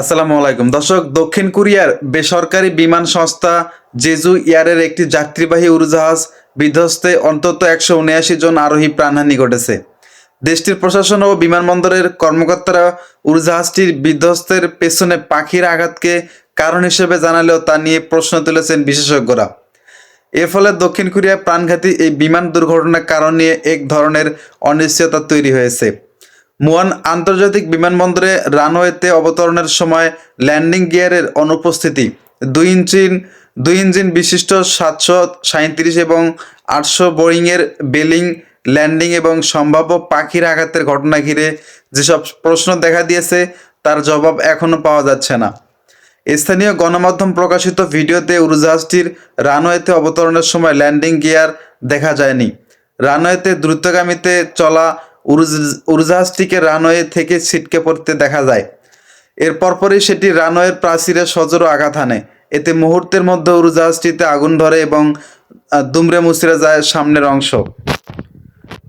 আসসালামু আলাইকুম। দর্শক, দক্ষিণ কোরিয়ার বেসরকারি বিমান সংস্থা জেজু এয়ারের একটি যাত্রীবাহী উড়োজাহাজ বিধ্বস্তে অন্তত একশো উনআশি জন আরোহী প্রাণহানি ঘটেছে। দেশটির প্রশাসন ও বিমানবন্দরের কর্মকর্তারা উড়োজাহাজটির বিধ্বস্তের পেছনে পাখির আঘাতকে কারণ হিসেবে জানালেও তা নিয়ে প্রশ্ন তুলেছেন বিশেষজ্ঞরা। এর ফলে দক্ষিণ কোরিয়ায় প্রাণঘাতী এই বিমান দুর্ঘটনার কারণ নিয়ে এক ধরনের অনিশ্চয়তা তৈরি হয়েছে। মুয়ান আন্তর্জাতিক বিমানবন্দরে রানওয়েতে অবতরণের সময় ল্যান্ডিং গিয়ারের অনুপস্থিতি। দুই ইঞ্চিন দুই ইঞ্জিন বিশিষ্ট সাতশো সাঁত্রিশ এবং আটশো বোয়িংয়ের বেলিং, ল্যান্ডিং এবং সম্ভাব্য পাখির আঘাতের ঘটনা ঘিরে যেসব প্রশ্ন দেখা দিয়েছে, তার জবাব এখনও পাওয়া যাচ্ছে না। স্থানীয় গণমাধ্যম প্রকাশিত ভিডিওতে উড়োজাহাজটির রানওয়েতে অবতরণের সময় ল্যান্ডিং গিয়ার দেখা যায়নি। রানওয়েতে দ্রুতগামীতে চলা উড়োজাহাজটিকে রানওয়ে থেকে ছিটকে পড়তে দেখা যায়। এর পরপরই সেটি রানওয়ের প্রাচীরে সজোরে আঘাত হানে। এতে মুহূর্তের মধ্যে উড়োজাহাজটিতে আগুন ধরে এবং দুমড়ে মুচড়ে যায় সামনের অংশ।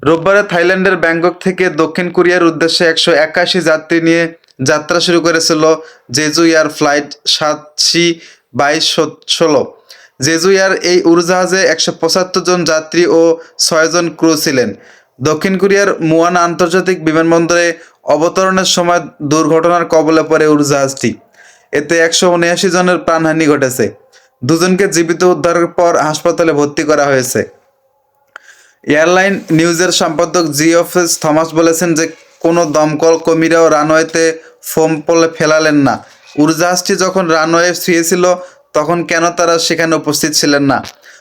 রোববারে থাইল্যান্ডের ব্যাংকক থেকে দক্ষিণ কোরিয়ার উদ্দেশ্যে একশো একাশি যাত্রী নিয়ে যাত্রা শুরু করেছিল জেজু এয়ার ফ্লাইট সাতশি বাইশ ষোলো। জেজু এয়ার এই উড়োজাহাজে একশো পঁচাত্তর জন যাত্রী ও ছয়জন ক্রু ছিলেন। দক্ষিণ কোরিয়ার মুয়ান আন্তর্জাতিক বিমানবন্দরে অবতরণের সময় দুর্ঘটনার কবলে পড়ে উড়োজাহাজটি। এতে একশো উনআশি জনের প্রাণহানি ঘটেছে। দুজনকে জীবিত উদ্ধারের পর হাসপাতালে ভর্তি করা হয়েছে। এয়ারলাইন নিউজের সম্পাদক জিওফেস থমাস বলেছেন যে, কোনো দমকল কর্মীরাও রানওয়েতে ফোম পলে ফেলালেন না। উড়োজাহাজটি যখন রানওয়ে শুয়েছিল তখন কেন তারা সেখানে উপস্থিত ছিলেন না?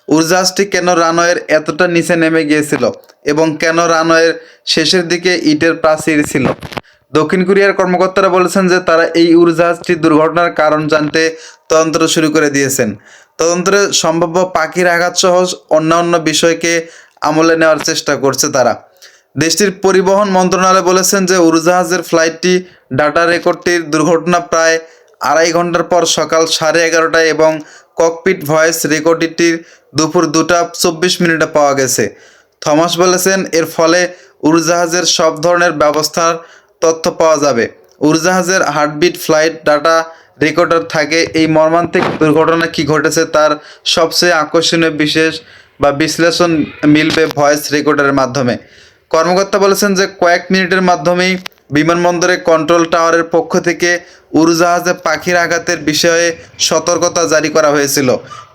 উড়োজাহাজটি কেন রানওয়ের এতটা নিচে নেমে গিয়েছিল এবং কেন রানওয়ের শেষের দিকে ইটের প্রাচীর ছিল? দক্ষিণ কোরিয়ার কর্মকর্তারা বলেছেন যে তারা এই উড়োজাহাজটির দুর্ঘটনার কারণ জানতে তদন্ত শুরু করে দিয়েছেন। তদন্তে সম্ভাব্য পাখির আঘাত সহ অন্যান্য বিষয়কে আমলে নেওয়ার চেষ্টা করছে তারা। দেশটির পরিবহন মন্ত্রণালয় বলেছেন যে উড়োজাহাজের ফ্লাইটটি ডাটা রেকর্ডটির দুর্ঘটনা প্রায় আড়াই ঘণ্টার পর সকাল সাড়ে এগারোটায় এবং ককপিট ভয়েস রেকর্ডটির দুপুর দুটা চব্বিশ মিনিটে পাওয়া গেছে। থমাস বলেছেন, এর ফলে উড়োজাহাজের সব ধরনের ব্যবস্থার তথ্য পাওয়া যাবে। উড়োজাহাজের হার্টবিট, ফ্লাইট, ডাটা রেকর্ডার থাকে। এই মর্মান্তিক দুর্ঘটনা কি ঘটেছে তার সবচেয়ে আকর্ষণীয় বিশেষ বা বিশ্লেষণ মিলবে ভয়েস রেকর্ডারের মাধ্যমে। কর্মকর্তা বলেছেন যে, কয়েক মিনিটের মাধ্যমেই বিমানবন্দরে কন্ট্রোল টাওয়ারের পক্ষ থেকে উড়োজাহাজে পাখির আঘাতের বিষয়ে সতর্কতা জারি করা হয়েছিল।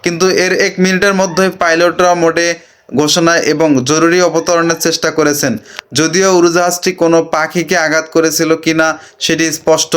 কিন্তু এর এক মিনিটের মধ্যে পাইলটরা মোটে ঘোষণা এবং জরুরি অবতরণের চেষ্টা করেছেন। যদিও উড়োজাহাজটি কোনো পাখিকে আঘাত করেছিল কিনা সেটি স্পষ্ট